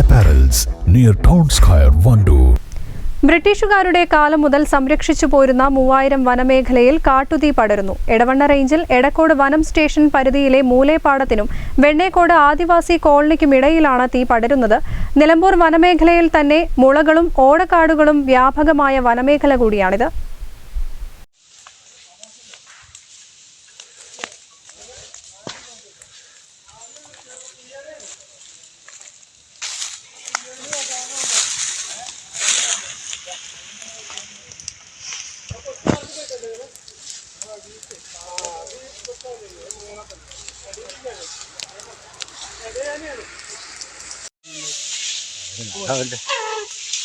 Apparels near Town Square, Vandoor. ബ്രിട്ടീഷുകാരുടെ കാലം മുതൽ സംരക്ഷിച്ചു പോരുന്ന മൂവായിരം വനമേഖലയിൽ കാട്ടുതീ പടരുന്നു. എടവണ്ണ റേഞ്ചിൽ എടക്കോട് വനം സ്റ്റേഷൻ പരിധിയിലെ മൂലേപ്പാടത്തിനും വെണ്ണേക്കോട് ആദിവാസി കോളനിക്കും ഇടയിലാണ് തീ പടരുന്നത്. നിലമ്പൂർ വനമേഖലയിൽ തന്നെ മുളകളും ഓടക്കാടുകളും വ്യാപകമായ വനമേഖല കൂടിയാണിത്.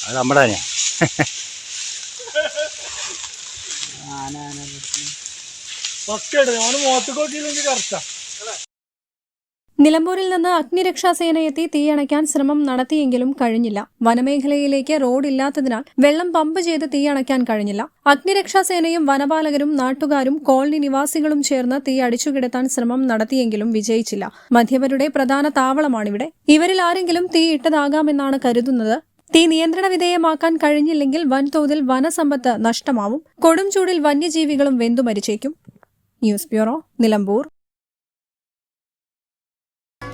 അത് നമ്മുടെ തന്നെയാ. ഓന് മുഖത്ത് നോക്കിയില്ലെങ്കിൽ കറക്റ്റാ നിലമ്പൂരിൽ നിന്ന് അഗ്നിരക്ഷാസേന എത്തി തീയണയ്ക്കാൻ ശ്രമം നടത്തിയെങ്കിലും കഴിഞ്ഞില്ല. വനമേഖലയിലേക്ക് റോഡ് ഇല്ലാത്തതിനാൽ വെള്ളം പമ്പ് ചെയ്ത് തീയണയ്ക്കാൻ കഴിഞ്ഞില്ല. അഗ്നിരക്ഷാസേനയും വനപാലകരും നാട്ടുകാരും കോളനി നിവാസികളും ചേർന്ന് തീ അടിച്ചുകിടത്താൻ ശ്രമം നടത്തിയെങ്കിലും വിജയിച്ചില്ല. മധ്യവരുടെ പ്രധാന താവളമാണിവിടെ. ഇവരിൽ ആരെങ്കിലും തീ ഇട്ടതാകാമെന്നാണ് കരുതുന്നത്. തീ നിയന്ത്രണ വിധേയമാക്കാൻ കഴിഞ്ഞില്ലെങ്കിൽ വൻതോതിൽ വനസമ്പത്ത് നഷ്ടമാവും. കൊടും ചൂടിൽ വന്യജീവികളും വെന്തുമരിച്ചേക്കും. News bureau Nilambur.